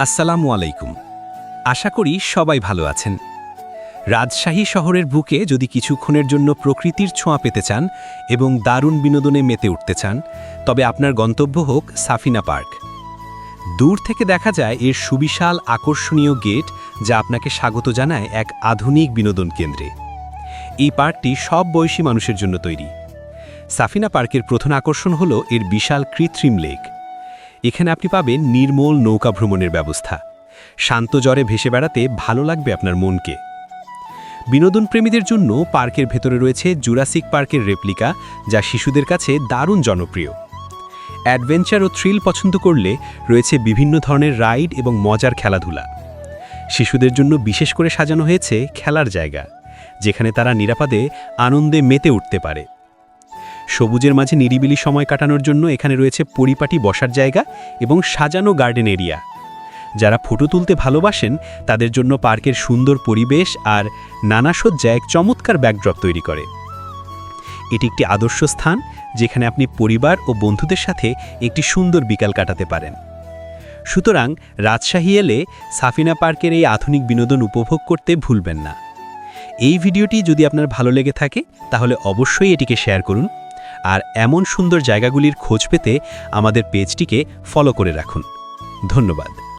আসসালামু আলাইকুম। আশা করি সবাই ভালো আছেন। রাজশাহী শহরের বুকে যদি কিছুক্ষণের জন্য প্রকৃতির ছোঁয়া পেতে চান এবং দারুণ বিনোদনে মেতে উঠতে চান, তবে আপনার গন্তব্য হোক সাফিনা পার্ক। দূর থেকে দেখা যায় এর সুবিশাল আকর্ষণীয় গেট যা আপনাকে স্বাগত জানায় এক আধুনিক বিনোদন কেন্দ্রে। এই পার্কটি সব বয়সী মানুষের জন্য তৈরি। সাফিনা পার্কের প্রধান আকর্ষণ হল এর বিশাল কৃত্রিম লেক। এখানে আপনি পাবেন নির্মল নৌকা ভ্রমণের ব্যবস্থা। শান্ত জ্বরে ভেসে বেড়াতে ভালো লাগবে আপনার মনকে। বিনোদন প্রেমীদের জন্য পার্কের ভেতরে রয়েছে জুরাসিক পার্কের রেপ্লিকা, যা শিশুদের কাছে দারুণ জনপ্রিয়। অ্যাডভেঞ্চার ও থ্রিল পছন্দ করলে রয়েছে বিভিন্ন ধরনের রাইড এবং মজার খেলাধুলা। শিশুদের জন্য বিশেষ করে সাজানো হয়েছে খেলার জায়গা, যেখানে তারা নিরাপদে আনন্দে মেতে উঠতে পারে। সবুজের মাঝে নিরিবিলি সময় কাটানোর জন্য এখানে রয়েছে পরিপাটি বসার জায়গা এবং সাজানো গার্ডেন এরিয়া। যারা ফটো তুলতে ভালোবাসেন, তাদের জন্য পার্কের সুন্দর পরিবেশ আর নানা সজ্জা এক চমৎকার ব্যাকড্রপ তৈরি করে। এটি একটি আদর্শ স্থান, যেখানে আপনি পরিবার ও বন্ধুদের সাথে একটি সুন্দর বিকাল কাটাতে পারেন। সুতরাং রাজশাহী এলে সাফিনা পার্কের এই আধুনিক বিনোদন উপভোগ করতে ভুলবেন না। এই ভিডিওটি যদি আপনার ভালো লেগে থাকে, তাহলে অবশ্যই এটিকে শেয়ার করুন। আর এমন সুন্দর জায়গাগুলির খোঁজ পেতে আমাদের পেজটিকে ফলো করে রাখুন। ধন্যবাদ।